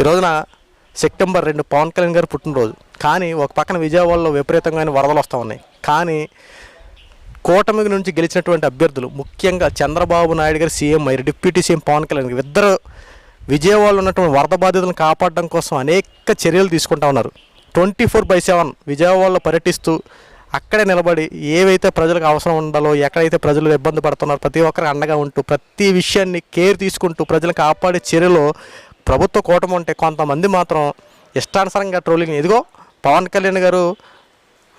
ఈ రోజున సెప్టెంబర్ రెండు పవన్ కళ్యాణ్ గారు పుట్టినరోజు. కానీ ఒక పక్కన విజయవాడలో విపరీతంగా వరదలు వస్తూ ఉన్నాయి. కానీ కూటమి నుంచి గెలిచినటువంటి అభ్యర్థులు ముఖ్యంగా చంద్రబాబు నాయుడు గారు సీఎం అయ్యారు. డిప్యూటీ సీఎం పవన్ కళ్యాణ్ గారు. ఇద్దరు విజయవాడలో ఉన్నటువంటి వరద బాధితులను కాపాడడం కోసం అనేక చర్యలు తీసుకుంటా ఉన్నారు. ట్వంటీ ఫోర్ బై సెవెన్ విజయవాడలో పర్యటిస్తూ అక్కడే నిలబడి ఏవైతే ప్రజలకు అవసరం ఉండాలో ఎక్కడైతే ప్రజలు ఇబ్బంది పడుతున్నారో ప్రతి ఒక్కరు అండగా ఉంటూ ప్రతి విషయాన్ని కేర్ తీసుకుంటూ ప్రజలను కాపాడే చర్యలో ప్రభుత్వ కూటమి ఉంటే కొంతమంది మాత్రం ఇష్టానుసారంగా ట్రోలింగ్. ఇదిగో పవన్ కళ్యాణ్ గారు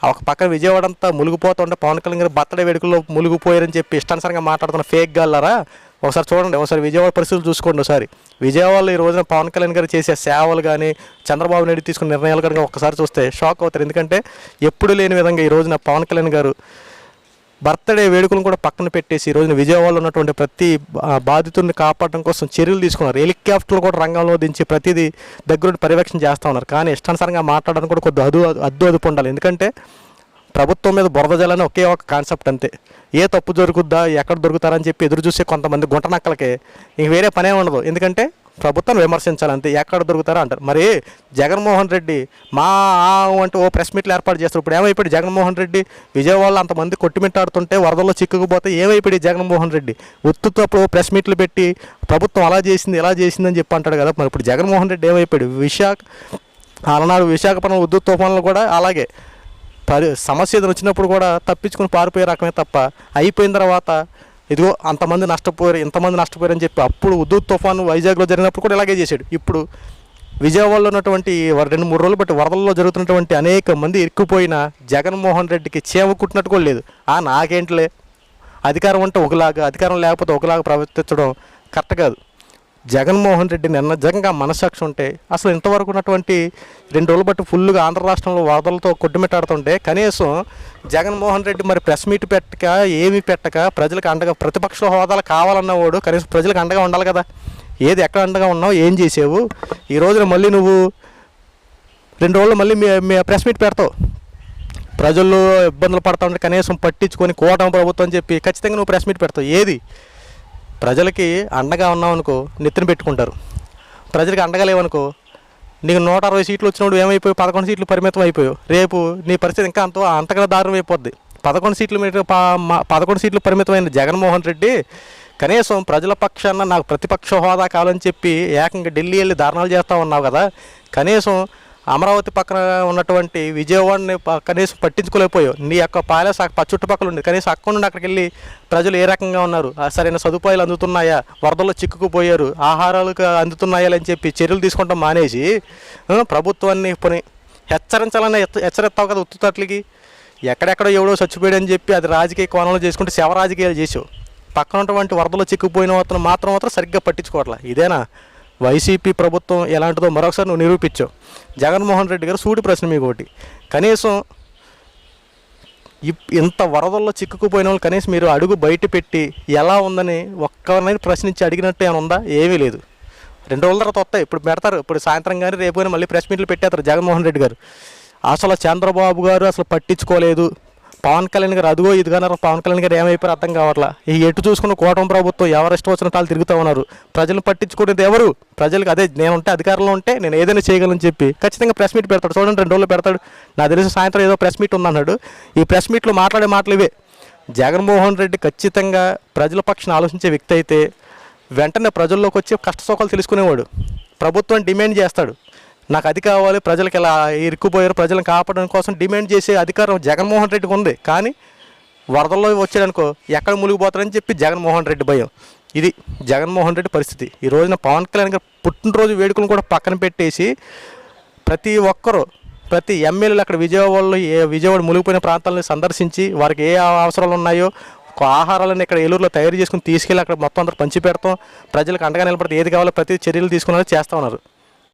ఒక పక్కన విజయవాడ అంతా మునిగిపోతుంటే పవన్ కళ్యాణ్ గారు బర్త్డే వేడుకల్లో మునిగిపోయారని చెప్పి ఇష్టానుసారంగా మాట్లాడుతున్న ఫేక్ గల్లరా ఒకసారి చూడండి ఒకసారి విజయవాడ పరిస్థితులు చూసుకోండి ఒకసారి. విజయవాడలో ఈ రోజున పవన్ కళ్యాణ్ గారు చేసే సేవలు కానీ చంద్రబాబు నాయుడు తీసుకున్న నిర్ణయాలు కనుక ఒకసారి చూస్తే షాక్ అవుతారు. ఎందుకంటే ఎప్పుడు లేని విధంగా ఈ రోజున పవన్ కళ్యాణ్ గారు బర్త్డే వేడుకలను కూడా పక్కన పెట్టేసి ఈ రోజున విజయవాడలో ఉన్నటువంటి ప్రతి బాధితుడిని కాపాడడం కోసం చర్యలు తీసుకున్నారు. హెలికాప్టర్లు కూడా రంగంలో దించి ప్రతిదీ దగ్గరుండి పర్యవేక్షణ చేస్తూ ఉన్నారు. కానీ ఇష్టానుసారంగా మాట్లాడడానికి కూడా కొద్ది అదు అద్దు అదుపు ఉండాలి ఎందుకంటే ప్రభుత్వం మీద బురద జలని ఒకే ఒక కాన్సెప్ట్ అంతే. ఏ తప్పు దొరుకుద్దా ఎక్కడ దొరుకుతారని చెప్పి ఎదురు చూసే కొంతమంది గుంటనక్కలకే ఇంక వేరే పనే ఉండదు. ఎందుకంటే ప్రభుత్వాన్ని విమర్శించాలి అంతే ఎక్కడ దొరుకుతారో అంటారు. మరి జగన్మోహన్ రెడ్డి మా ఆ అంటూ ఓ ప్రెస్ మీట్లు ఏర్పాటు చేస్తారు. ఇప్పుడు ఏమైపోయాడు జగన్మోహన్ రెడ్డి విజయవాడలో అంతమంది కొట్టుమిట్టాడుతుంటే వరదల్లో చిక్కుకుపోతే ఏమైపోయాడు జగన్మోహన్ రెడ్డి? ఉత్తుతో అప్పుడు ప్రెస్ మీట్లు పెట్టి ప్రభుత్వం అలా చేసింది ఇలా చేసిందని చెప్పి అంటాడు కదా. మరి ఇప్పుడు జగన్మోహన్ రెడ్డి ఏమైపోయాడు? విశాఖ అలనాడు విశాఖపట్నం ఉద్దు తుఫాన్లు కూడా అలాగే పరి సమస్య వచ్చినప్పుడు కూడా తప్పించుకుని పారిపోయే రకమే తప్ప అయిపోయిన తర్వాత ఇదిగో అంతమంది నష్టపోయారు ఇంతమంది నష్టపోయారు అని చెప్పి అప్పుడు ఉద్దు తుఫాను వైజాగ్లో జరిగినప్పుడు కూడా ఇలాగే చేశాడు. ఇప్పుడు విజయవాడలో ఉన్నటువంటి రెండు మూడు రోజులు బట్టి వరదల్లో జరుగుతున్నటువంటి అనేక మంది ఇరుక్కుపోయిన జగన్మోహన్ రెడ్డికి చేమ కుట్టినట్టు కూడా లేదు. ఆ నాకేంటిలే? అధికారం అంటే ఒకలాగా అధికారం లేకపోతే ఒకలాగా ప్రవర్తించడం కరెక్ట్ కాదు. జగన్మోహన్ రెడ్డి నిన్న నిజంగా మనసాక్షి ఉంటే అసలు ఇంతవరకు ఉన్నటువంటి రెండు రోజులు బట్టి ఫుల్గా ఆంధ్ర రాష్ట్రంలో వరదలతో కొట్టుమిట్టాడుతుంటే కనీసం జగన్మోహన్ రెడ్డి మరి ప్రెస్ మీట్ పెట్టక ఏమీ పెట్టక ప్రజలకు అండగా ప్రతిపక్ష హోదాలు కావాలన్నవాడు కనీసం ప్రజలకు అండగా ఉండాలి కదా. ఏది ఎక్కడ అండగా ఉన్నావు ఏం చేసావు? ఈ రోజున మళ్ళీ నువ్వు రెండు రోజులు మళ్ళీ మీ ప్రెస్ మీట్ పెడతావు. ప్రజల్లో ఇబ్బందులు పడతా ఉంటే కనీసం పట్టించుకొని కోటం ప్రభుత్వం చెప్పి ఖచ్చితంగా నువ్వు ప్రెస్ మీట్ పెడతావు. ఏది? ప్రజలకి అండగా ఉన్నావు అనుకో నెత్తిన పెట్టుకుంటారు. ప్రజలకి అండగా లేవనుకో నీకు నూట అరవై సీట్లు వచ్చినప్పుడు ఏమైపోయి పదకొండు సీట్లు పరిమితం అయిపోయావు. రేపు నీ పరిస్థితి ఇంకా అంత అంతగా దారుణం అయిపోద్ది. పదకొండు సీట్లు మీద మా- పదకొండు సీట్లు పరిమితమైన జగన్మోహన్ రెడ్డి కనీసం ప్రజల పక్షాన నాకు ప్రతిపక్ష హోదా కావాలని చెప్పి ఏకంగా ఢిల్లీ వెళ్ళి ధారణాలు చేస్తూ ఉన్నావు కదా. కనీసం అమరావతి పక్కన ఉన్నటువంటి విజయవాడని కనీసం పట్టించుకోలేకపోయావు. నీ యొక్క ప్యాలెస్ ఆ ప- చుట్టుపక్కల ఉంది కనీసం అక్కడ నుండి అక్కడికి వెళ్ళి ప్రజలు ఏ రకంగా ఉన్నారు? ఆ సరైన సదుపాయాలు అందుతున్నాయా? వరదల్లో చిక్కుకుపోయారు. ఆహారాలకు అందుతున్నాయా అని చెప్పి చర్యలు తీసుకుంటాం మానేసి ప్రభుత్వాన్ని పని హెచ్చరించాలని హెచ్చరిస్తావు కదా ఉత్తుతట్లకి. ఎక్కడెక్కడో ఎవడో చచ్చిపోయాడని చెప్పి అది రాజకీయ కోణంలో చేసుకుంటే శవ రాజకీయాలు చేసావు. పక్కన ఉన్నటువంటి వరదలో చిక్కుపోయిన మాత్రం మాత్రం మాత్రం సరిగ్గా పట్టించుకోవట్లా. ఇదేనా? వైసీపీ ప్రభుత్వం ఎలాంటిదో మరొకసారి నువ్వు నిరూపించావు జగన్మోహన్ రెడ్డి గారు సూటి ప్రశ్న మీకు ఒకటి. కనీసం ఇప్- ఇంత వరదల్లో చిక్కుకుపోయిన వాళ్ళు కనీసం మీరు అడుగు బయట పెట్టి ఎలా ఉందని ఒక్కరినైనా ప్రశ్నించి అడిగినట్టు ఏమైనా ఉందా? ఏమీ లేదు. రెండు రోజుల తర్వాత వస్తాయి. ఇప్పుడు పెడతారు. ఇప్పుడు సాయంత్రం కానీ రేపు కానీ మళ్ళీ ప్రెస్ మీట్లు పెట్టేస్తారు జగన్మోహన్ రెడ్డి గారు. అసలు చంద్రబాబు గారు అసలు పట్టించుకోలేదు. పవన్ కళ్యాణ్ గారు అదిగో ఇదిగా పవన్ కళ్యాణ్ గారు ఏమైపోయారు అర్థం కావట్లా. ఈ ఎటు చూసుకున్న కూటమి ప్రభుత్వం ఎవరు ఇష్టం వచ్చిన వాళ్ళు తిరుగుతూ ఉన్నారు. ప్రజలు పట్టించుకునేది ఎవరు? ప్రజలకు అదే నేను ఉంటే అధికారంలో ఉంటే నేను ఏదైనా చేయగలను చెప్పి ఖచ్చితంగా ప్రెస్ మీట్ పెడతాడు. చూడండి రెండు రోజులు పెడతాడు. నాకు తెలిసి సాయంత్రం ఏదో ప్రెస్ మీట్ ఉందన్నాడు. ఈ ప్రెస్ మీట్లో మాట్లాడే మాటలు ఇవే. జగన్మోహన్ రెడ్డి ఖచ్చితంగా ప్రజల పక్షాన్ని ఆలోచించే వ్యక్తి అయితే వెంటనే ప్రజల్లోకి వచ్చి కష్ట సుఖాలు తెలుసుకునేవాడు. ప్రభుత్వం డిమాండ్ చేస్తాడు. నాకు అది కావాలి ప్రజలకు ఇలా ఇరుక్కుపోయారు ప్రజలను కాపాడడం కోసం డిమాండ్ చేసే అధికారం జగన్మోహన్ రెడ్డికి ఉంది. కానీ వరదల్లో వచ్చాడనుకో ఎక్కడ మునిగిపోతారని చెప్పి జగన్మోహన్ రెడ్డి భయం. ఇది జగన్మోహన్ రెడ్డి పరిస్థితి. ఈ రోజున పవన్ కళ్యాణ్ గారు పుట్టినరోజు వేడుకలను కూడా పక్కన పెట్టేసి ప్రతి ఒక్కరూ ప్రతి ఎమ్మెల్యేలు అక్కడ విజయవాడలో ఏ విజయవాడ మునిగిపోయిన ప్రాంతాలను సందర్శించి వారికి ఏ అవసరాలు ఉన్నాయో ఆహారాలను ఇక్కడ ఏలూరులో తయారు చేసుకుని తీసుకెళ్ళి అక్కడ మొత్తం అందరూ పంచి పెడతాం ప్రజలకు అండగా నిలబడితే ఏది కావాలో ప్రతి చర్యలు తీసుకున్నారో చేస్తూ ఉన్నారు.